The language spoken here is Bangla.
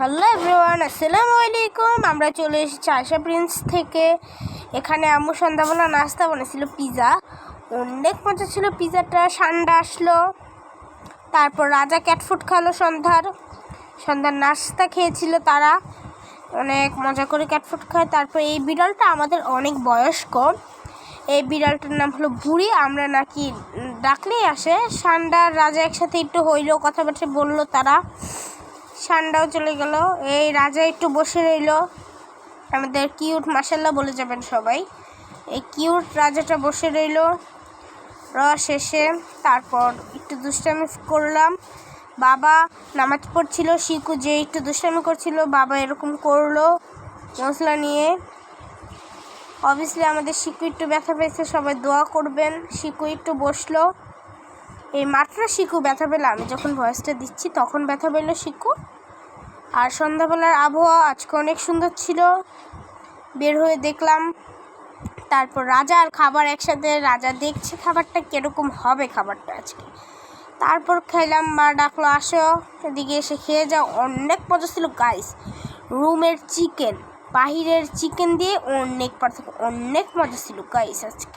হ্যালো এভরিওয়ান আসসালামু আলাইকুম আমরা চলে এসেছি আশা প্রিন্স থেকে। এখানে আম্মু সন্ধ্যাবেলা নাস্তা বানিয়েছিল পিৎজা অনেক মজা ছিল পিৎজাটা সান্ডা আসলো। তারপর রাজা ক্যাটফুড খালো সন্ধ্যার। সন্ধ্যার নাস্তা খেয়েছিল তারা। অনেক মজা করে ক্যাটফুড খায়। তারপর এই বিড়ালটা আমাদের অনেক বয়স্ক। এই বিড়ালটার নাম হলো বুড়ি। আমরা নাকি ডাকলেই আসে। সান্ডার রাজা একসাথে একটু হইল কথাবার্তা বলল তারা। সান্ডাও চলে গেল। এই রাজা একটু বসে রইল। আমাদের কিউট মাসাল্লাহ বলে যাবেন সবাই। এই কিউট রাজাটা বসে রইল। র শেষে তারপর একটু দুষ্টামি করলাম। বাবা নামাজ পড়ছিল, শিকু যে একটু দুষ্টামি করছিল, বাবা এরকম করল মশলা নিয়ে। অবভিয়াসলি আমাদের শিকু একটু ব্যথা পেয়েছে, সবাই দোয়া করবেন। শিকু একটু বসল। এই মাত্র শিকু ব্যথা পেল আমি যখন ভয়েসটা দিচ্ছি, তখন ব্যথা পেল শিকু আর সন্ধ্যাবেলার আবহাওয়া আজকে অনেক সুন্দর ছিল। বের হয়ে দেখলাম, তারপর রাজা আর খাবার একসাথে, রাজা দেখছে খাবারটা কীরকম হবে খাবারটা আজকে। তারপর খাইলাম, মা ডাকলো, আসো, এদিকে এসে খেয়ে যাও। অনেক মজা ছিল গাইস রুমের চিকেন বাহিরের চিকেন দিয়ে অনেক পার্থক্য, অনেক মজা ছিল গাইস আজকে।